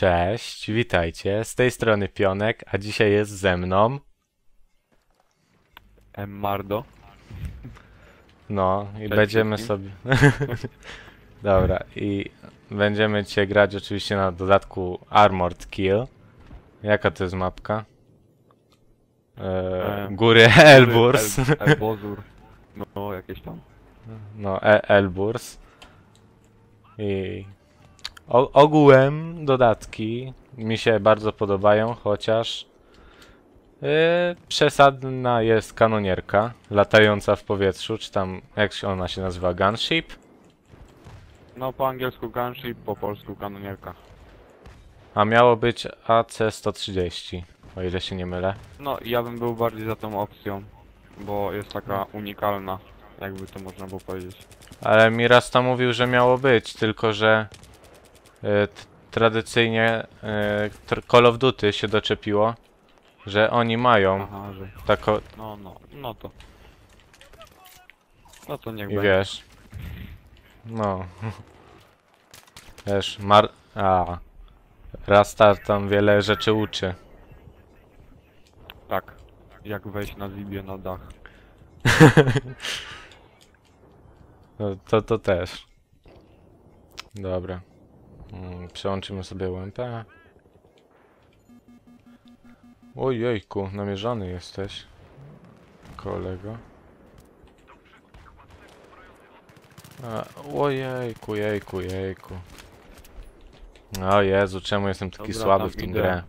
Cześć, witajcie. Z tej strony Pionek, a dzisiaj jest ze mną. Mardo. No, i Cześć będziemy wszystkim. sobie. Dobra, i będziemy dzisiaj grać oczywiście na dodatku Armored Kill. Jaka to jest mapka? E, Em, góry Elburs. El, Elbozur. No, jakieś tam. No, e Elburs. I o, ogółem dodatki mi się bardzo podobają, chociaż yy, przesadna jest kanonierka latająca w powietrzu, czy tam jak się ona się nazywa, gunship? No, po angielsku gunship, po polsku kanonierka. A miało być AC-130, o ile się nie mylę. No, ja bym był bardziej za tą opcją, bo jest taka unikalna, jakby to można było powiedzieć. Ale mi raz tam mówił, że miało być, tylko że tradycyjnie y, tr- Call of Duty się doczepiło, że oni mają Aha, że... tako, No, no, no to. No to niech i będzie. wiesz, no, wiesz, mar... a, Rastar tam wiele rzeczy uczy. Tak. Jak wejść na Zibie na dach. No, to, to też. Dobra. Mm, Przełączymy sobie UMP. Ojejku, namierzony jesteś. Kolego. A, ojejku, jejku, jejku. O Jezu, czemu jestem taki Dobra, słaby w tym idę. grę?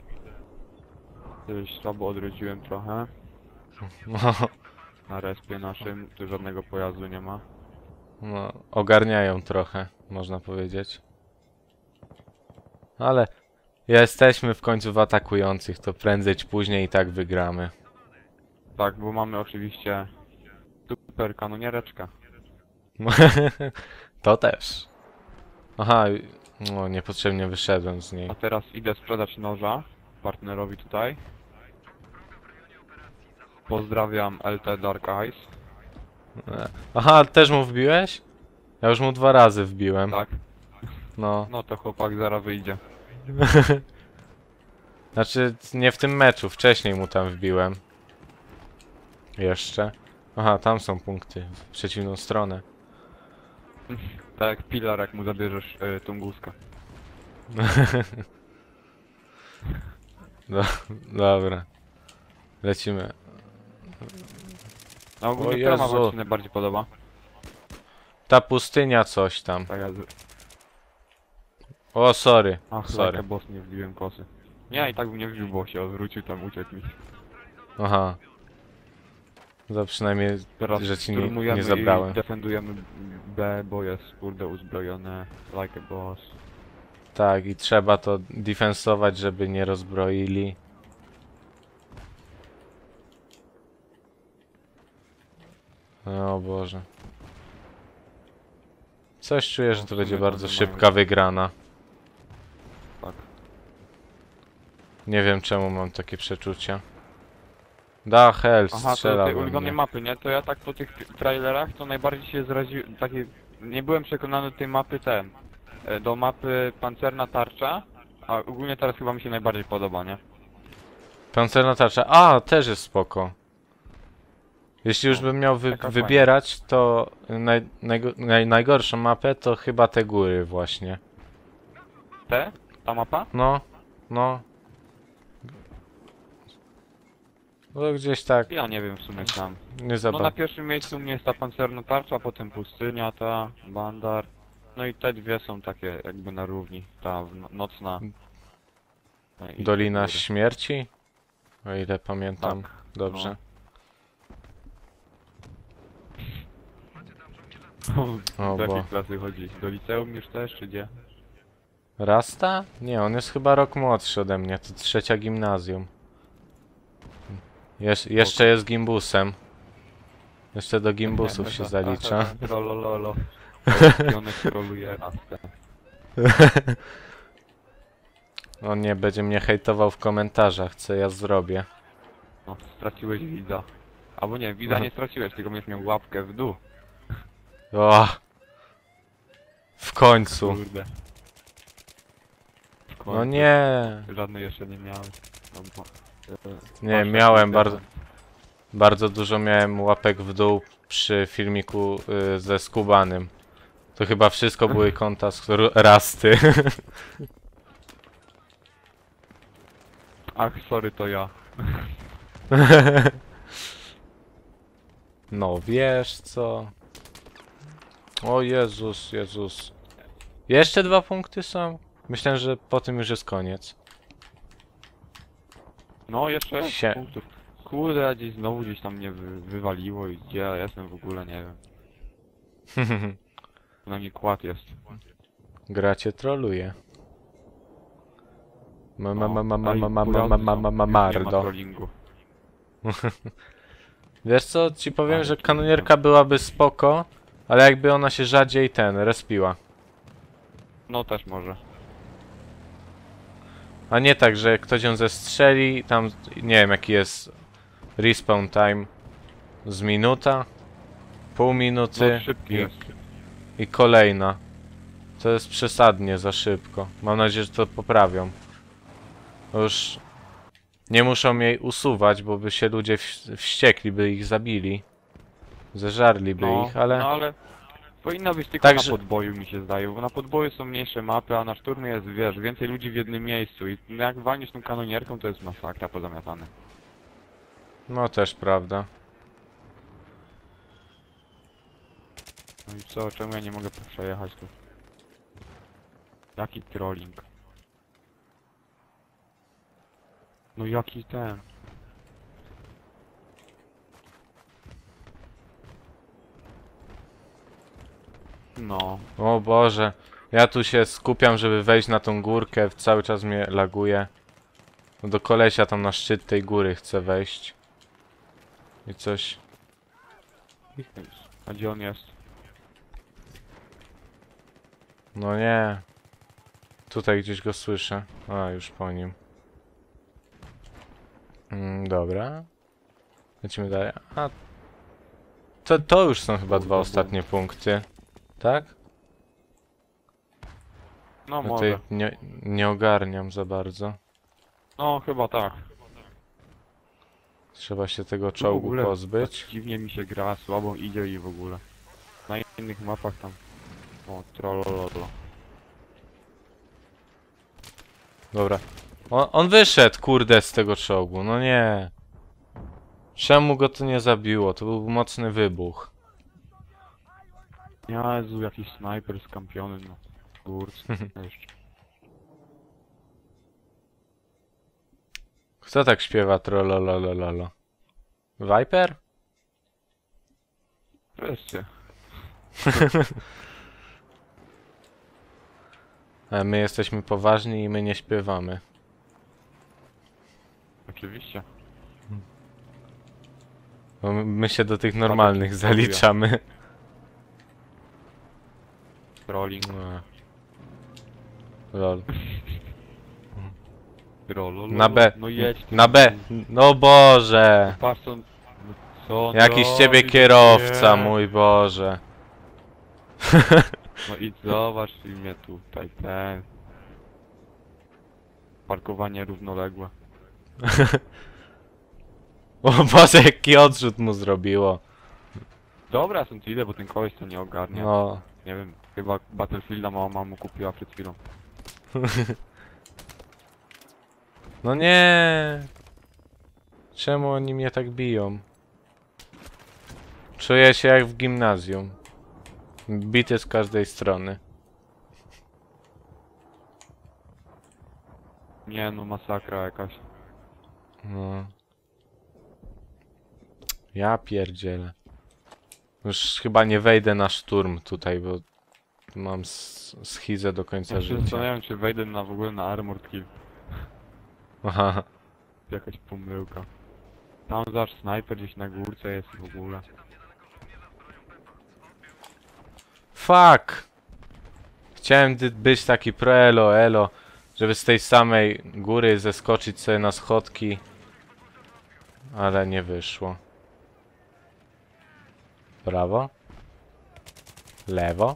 Kiedyś słabo odrodziłem trochę. No, Na respie naszym, tu żadnego pojazdu nie ma. no, ogarniają trochę, można powiedzieć. Ale jesteśmy w końcu w atakujących, to prędzej czy później i tak wygramy. Tak, bo mamy oczywiście super kanoniereczkę. to też. Aha, no niepotrzebnie wyszedłem z niej. A teraz idę sprzedać noża partnerowi tutaj. Pozdrawiam LT Dark Eyes. Aha, też mu wbiłeś? Ja już mu dwa razy wbiłem. Tak, No, no to chłopak zaraz wyjdzie. znaczy nie w tym meczu, wcześniej mu tam wbiłem. Jeszcze. Aha, tam są punkty, w przeciwną stronę. Tak jak pilar, jak mu zabierzesz y, tą guzkę. Do, dobra. Lecimy. A ogólnie która Jezu. mapa ci się najbardziej podoba? Ta pustynia coś tam. Tak jak... O, sorry. Ach, Sorry. Boss nie wbiłem kosy. Nie, i tak bym nie wbił, bo się odwrócił tam, uciekł mi. Aha. To przynajmniej, Teraz ci nie, nie zabrałem. i defendujemy B, bo jest kurde uzbrojone like a boss. Tak, i trzeba to defensować, żeby nie rozbroili. O Boże. Coś czuję, że to będzie bardzo szybka wygrana. Tak. Nie wiem czemu mam takie przeczucia. Da, hell, Aha, to strzela tej we ulubionej mnie. mapy, nie? To ja tak po tych trailerach to najbardziej się zraził, taki, nie byłem przekonany do tej mapy ten, e, do mapy pancerna tarcza, a ogólnie teraz chyba mi się najbardziej podoba, nie? Pancerna tarcza. A, też jest spoko. Jeśli już No, bym miał wy taka fajna. wybierać, to naj najgo naj najgorszą mapę to chyba te góry właśnie. Te? Ta mapa? No, no. No gdzieś tak, Ja nie wiem w sumie sam. nie za No na pierwszym miejscu u mnie jest ta pancerna tarcza, potem pustynia, ta, bandar. No i te dwie są takie jakby na równi, ta w- nocna. no i Dolina. Śmierci? O ile pamiętam Tak, dobrze. O, Do bo- jakiej klasy chodzi? Do liceum już też, czy gdzie? Rasta? Nie, on jest chyba rok młodszy ode mnie, to trzecia gimnazjum. Jesz jeszcze jest gimbusem. Jeszcze do gimbusów się zalicza. Trollololo. Pionek troluje. On nie będzie mnie hejtował w komentarzach, co ja zrobię. No, straciłeś widza. Albo nie, widza nie straciłeś, tylko będziesz miał łapkę w dół. O! W końcu. Kurde. W No nie. Żadnej jeszcze nie miałem. No, bo, Nie, masz miałem bardzo, bardzo dużo miałem łapek w dół przy filmiku y, ze Skubanym. To chyba wszystko były konta z Rasty. Ach, sorry, to ja. No wiesz co. O Jezus, Jezus. Jeszcze dwa punkty są? Myślę, że po tym już jest koniec. No, jeszcze Sie- punktów. Kurde, a gdzieś znowu gdzieś tam mnie wy, wywaliło i gdzie ja jestem w ogóle, nie wiem. Na mnie kład jest. Gra cię troluje. Ma ma ma ma ma i ma ma ma ma ma ma ma mardo. Wiesz co, ci powiem, że kanonierka byłaby spoko, ale jakby ona się rzadziej ten, respiła. No też może. A nie tak, że ktoś ją zestrzeli, tam nie wiem jaki jest respawn time z minuta, pół minuty No, i, i kolejna. To jest przesadnie za szybko. Mam nadzieję, że to poprawią. Już nie muszą jej usuwać, bo by się ludzie wś- wściekli, by ich zabili. Zeżarliby No, ich, ale... no ale powinna być tylko Także- na podboju mi się zdaje, bo na podboju są mniejsze mapy, a na szturmie jest, wiesz, więcej ludzi w jednym miejscu i jak walniesz tą kanonierką, to jest masakra pozamiatane. No też prawda. No i co, czemu ja nie mogę przejechać tu? Jaki trolling? No jaki ten? No, O Boże, ja tu się skupiam, żeby wejść na tą górkę, cały czas mnie laguje. No do kolesia tam na szczyt tej góry chcę wejść. I coś... a gdzie on jest? No nie. Tutaj gdzieś go słyszę. A, już po nim. Mm, dobra. Lecimy dalej. A... To, to już są chyba dwa ostatnie punkty. Tak? No Ja może. tutaj nie, nie ogarniam za bardzo. No chyba tak. Trzeba się tego W czołgu ogóle pozbyć. Tak dziwnie mi się gra, słabo idzie i w ogóle. Na innych mapach tam... O, trollololo. Dobra. On, on wyszedł, kurde, z tego czołgu. No nie. Czemu go to nie zabiło? To był mocny wybuch. Jezu, jakiś snajper skampiony, no. Kurc, jeszcze. Kto tak śpiewa trollolololo? Viper? Wreszcie. A my jesteśmy poważni i my nie śpiewamy. Oczywiście. Bo my- my się do tych normalnych zaliczamy. Trolling. No. Lol. Trollololo. Na B. No jedź. Na B. No Boże. Patrz co... on- Co on Jakiś z ciebie robi? kierowca, Nie. mój Boże. No i zobacz i mnie tutaj, ten... Parkowanie równoległe. O Boże, jaki odrzut mu zrobiło. Dobra, są idę, bo ten koleś to nie ogarnia. No. Nie wiem, chyba Battlefielda mama mu kupiła przed chwilą. No nie. Czemu oni mnie tak biją? Czuję się jak w gimnazjum. Bity z każdej strony. Nie no, masakra jakaś. No. Ja pierdzielę. Już chyba nie wejdę na szturm tutaj, bo mam schizę do końca Ja się życia. zastanawiam, czy wejdę na w ogóle na Armored Kill. Aha. Jakaś pomyłka. Tam zaś snajper gdzieś na górce jest w ogóle. Fuck! Chciałem być taki pro elo elo, żeby z tej samej góry zeskoczyć sobie na schodki, ale nie wyszło. Prawo? Lewo?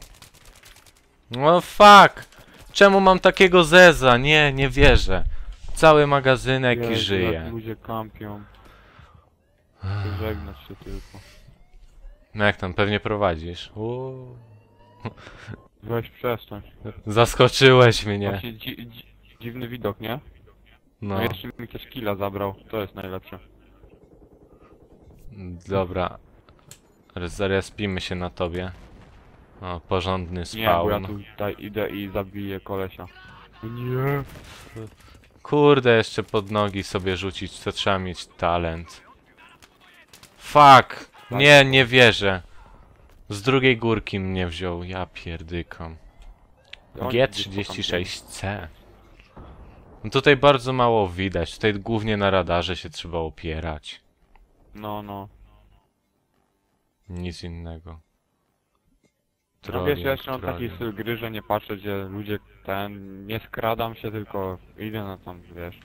No fuck! Czemu mam takiego zeza? Nie, nie wierzę. Cały magazynek i Jezu, jak żyje. ludzie kampią. Żegnać się tylko. No jak tam, pewnie prowadzisz. Uuu. Weź przestań. Zaskoczyłeś mnie. Właśnie dzi dzi dziwny widok, nie? No. No, jeszcze mi ktoś killa zabrał. To jest najlepsze. dobra. Zrespimy się na tobie. O, porządny Nie, bo ja spawn. tutaj idę i zabiję kolesia. Nie. Kurde, jeszcze pod nogi sobie rzucić, to trzeba mieć talent. Fuck! Nie, nie wierzę. Z drugiej górki mnie wziął, ja pierdykam. G36C. No tutaj bardzo mało widać, tutaj głównie na radarze się trzeba opierać. No, no. Nic innego. Wiesz, ja jeszcze mam taki styl gry, że nie patrzę, gdzie ludzie ten... Nie skradam się, tylko idę na tam, wiesz.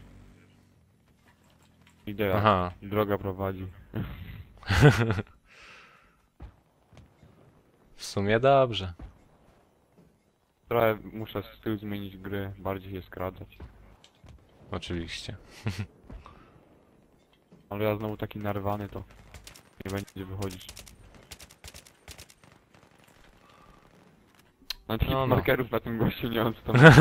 Idę, jak Aha. droga prowadzi. W sumie dobrze. Trochę muszę styl zmienić gry, bardziej się skradać. Oczywiście. Ale ja znowu taki narwany, to nie będzie wychodzić. Mam No, no. markerów na tym gościu, nie wiem co tam.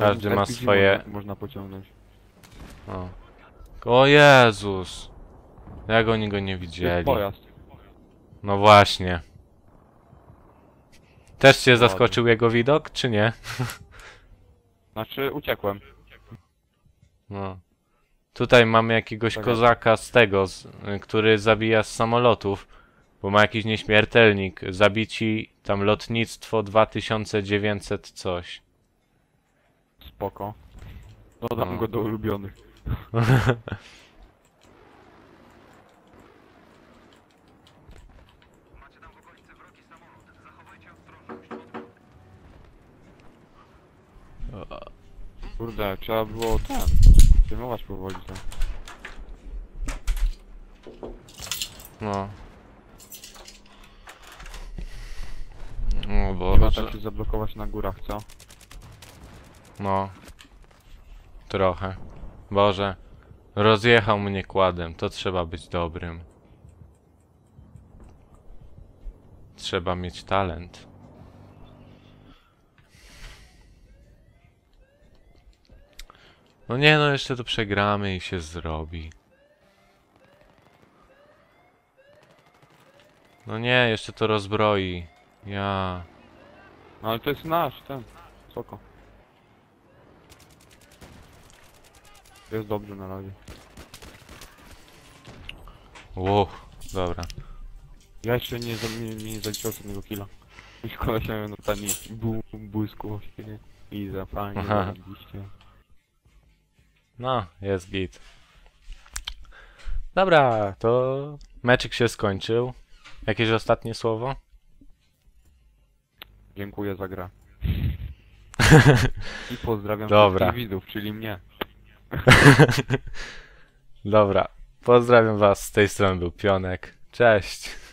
Każdy ma RPG swoje- Można, można pociągnąć. O. o Jezus! Jak oni go nie widzieli? pojazd. No właśnie. Też cię zaskoczył jego widok, czy nie? Znaczy, uciekłem. No. Tutaj mamy jakiegoś Tak. kozaka z tego, z, który zabija z samolotów, bo ma jakiś nieśmiertelnik. Zabici tam lotnictwo 2900 coś. Spoko. Dodam No. go do ulubionych. Kurde, trzeba było ten. Zdejmować powoli to. No. O Tak się zablokować na górach, co? No. Trochę. Boże. Rozjechał mnie kładem. To trzeba być dobrym. Trzeba mieć talent. No nie no, jeszcze to przegramy i się zrobi. No nie, jeszcze to rozbroi. Ja. No ale to jest nasz, ten. Spoko. Jest dobrze na razie. Ło, dobra. Ja jeszcze nie, za- nie, nie zaliczyłem żadnego killa. Już koleś miałem na tani bu, błysku nie? I za fajnie Aha. No, jest git. Dobra, to meczyk się skończył. Jakieś ostatnie słowo? Dziękuję za grę. I pozdrawiam Dobra. wszystkich widzów, czyli mnie. Dobra, pozdrawiam was, z tej strony był Pionek. Cześć.